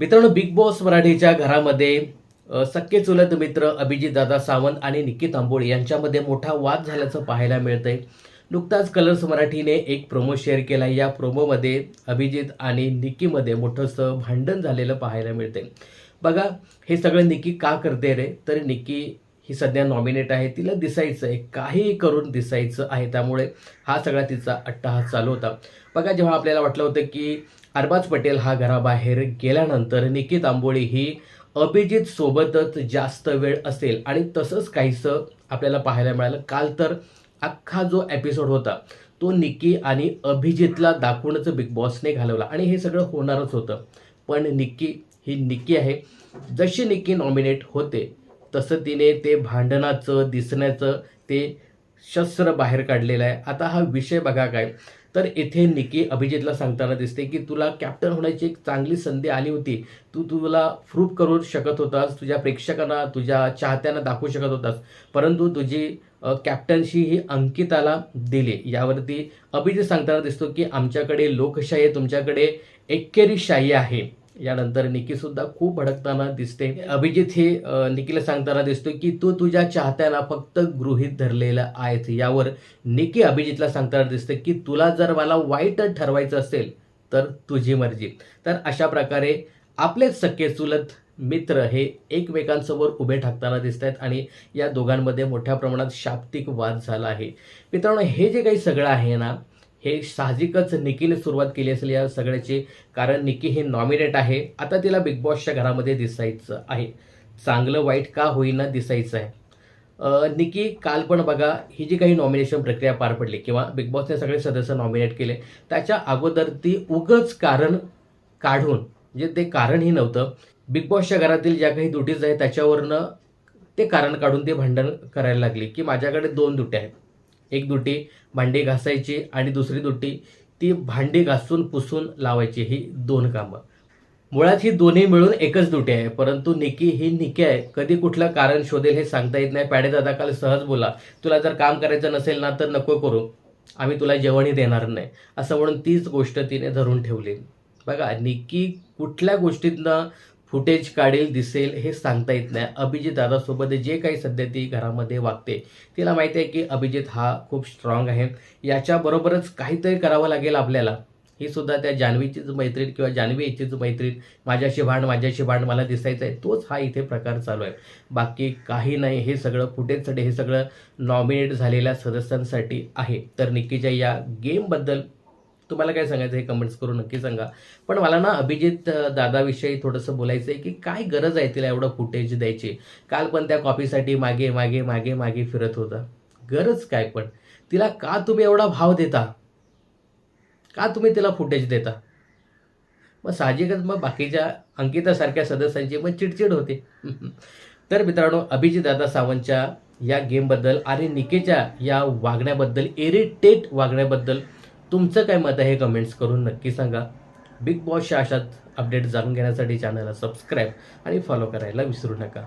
मित्रांनो big boss मराठीच्या घरामध्ये सक्के चुलत मित्र अभिजित दादा सावंत आणि निकी तांबोळी यांच्यामध्ये मोठा वाद झाल्याचं पाहायला मिळतंय. नुकताच कलर्स मराठीने एक प्रोमो शेअर केला. या प्रोमोमध्ये अभिजित आणि निकीमध्ये मोठंसं भांडण झालेलं पाहायला मिळते बघा हे सगळं निकी का करते रे? तर निकी ही सध्या नॉमिनेट आहे तिला दिसायचं आहे काहीही करून दिसायचं आहे. त्यामुळे हा सगळा तिचा अट्टाहास चालू होता. बघा जेव्हा आपल्याला वाटलं होतं की अरबाज पटेल हा घराबाहेर गेल्यानंतर निकित तांबोळी ही अभिजित सोबतच जास्त वेळ असेल आणि तसंच काहीसं आपल्याला पाहायला मिळालं. काल तर अख्खा जो एपिसोड होता तो निकी आणि अभिजितला दाखवूनच बिग बॉसने घालवला आणि हे सगळं होणारच होतं. पण निक्की ही निक्की आहे. जशी निक्की नॉमिनेट होते तसं तिने ते भांडणाचं दिसण्याचं ते शस्त्र बाहेर काढलेलं आहे. आता हा विषय बघा काय. तर इथे निकी अभिजितला सांगताना दिसते की तुला कॅप्टन होण्याची एक चांगली संधी आली होती. तू तुला प्रूफ करू शकत होतास तुझ्या प्रेक्षकांना तुझ्या चाहत्यांना दाखवू शकत होतास. परंतु तुझी कॅप्टनशी ही अंकिताला दिली. यावरती अभिजित सांगताना दिसतो की आमच्याकडे लोकशाही आहे तुमच्याकडे एकेरीशाही आहे. यानंतर निकीसुद्धा खूप भडकताना दिसते. अभिजित हे निकीला सांगताना दिसतो की तू तुझ्या चाहत्यांना फक्त गृहीत धरलेलं आहेस. यावर निकी अभिजितला सांगताना दिसते की तुला जर मला वाईट ठरवायचं असेल तर तुझी मर्जी. तर अशा प्रकारे आपलेच सख्खे चुलत मित्र हे एकमेकांसमोर उभे ठाकताना दिसत आहेत आणि या दोघांमध्ये मोठ्या प्रमाणात शाब्दिक वाद झाला आहे. मित्रांनो हे जे काही सगळं आहे ना हे साहजिकच निकीने सुरुवात केली असेल या सगळ्याची. कारण निकी हे नॉमिनेट आहे. आता तिला बिग बॉसच्या घरामध्ये दिसायचं आहे. चांगलं वाईट का होईना दिसायचं आहे. निकी काल पण बघा ही जी काही नॉमिनेशन प्रक्रिया पार पडली किंवा बिग बॉसने सगळे सदस्य नॉमिनेट केले त्याच्या अगोदर ती उगच कारण काढून म्हणजे ते कारणही नव्हतं बिग बॉसच्या घरातील ज्या काही दुटीज आहेत त्याच्यावरनं ते कारण काढून ते भांडण करायला लागली की माझ्याकडे दोन दुट्या आहेत. एक दुटी भांडी घासायची आणि दुसरी दुटी ती भांडी घासून पुसून लावायची ही दोन कामं. मुळात ही दोन्ही मिळून एकच दुटी आहे परंतु निकी ही निकी आहे. कधी कुठलं कारण शोधेल हे सांगता येत नाही. पॅडेदादा काल सहज बोला तुला जर काम करायचं नसेल ना तर नको करू. आम्ही तुला जेवणही देणार नाही. असं म्हणून तीच गोष्ट तिने धरून ठेवली. बघा निकी कुठल्या गोष्टीतनं फुटेज काढेल दिसेल हे सांगता येत नाही. अभिजित दादासोबत जे काही सध्या ती घरामध्ये वागते तिला माहिती आहे की अभिजित हा खूप स्ट्रॉंग आहे. याच्याबरोबरच काहीतरी करावं लागेल आपल्याला. ही सुद्धा त्या जान्हवीचीच मैत्रीण किंवा जान्हवी याचीच मैत्रीण माझ्याशी भांड माझ्याशी भांड मला दिसायचं आहे. तोच हा इथे प्रकार चालू आहे. बाकी काही नाही. हे सगळं फुटेजसाठी हे सगळं नॉमिनेट झालेल्या सदस्यांसाठी आहे. तर निक्कीच्या या गेमबद्दल तुम्हाला काय सांगायचं हे कमेंट्स करून नक्की सांगा. पण मला ना अभिजित दादाविषयी थोडंसं बोलायचं आहे की काय गरज आहे तिला एवढं फुटेज द्यायची? काल पण त्या कॉपीसाठी मागे मागे मागे मागे फिरत होता. गरज काय पण? तिला का तुम्ही एवढा भाव देता? का तुम्ही तिला फुटेज देता? मग साहजिकच मग बाकीच्या अंकितासारख्या सदस्यांची मग चिडचिड होते. तर मित्रांनो अभिजित दादा सावंतच्या या गेमबद्दल आणि निकेच्या या वागण्याबद्दल इरिटेट वागण्याबद्दल तुमचं काय मत आहे हे कमेंट्स करून नक्की सांगा. बिग बॉसच्या अशात अपडेट जाणून घेण्यासाठी चॅनलला सबस्क्राईब आणि फॉलो करायला विसरू नका.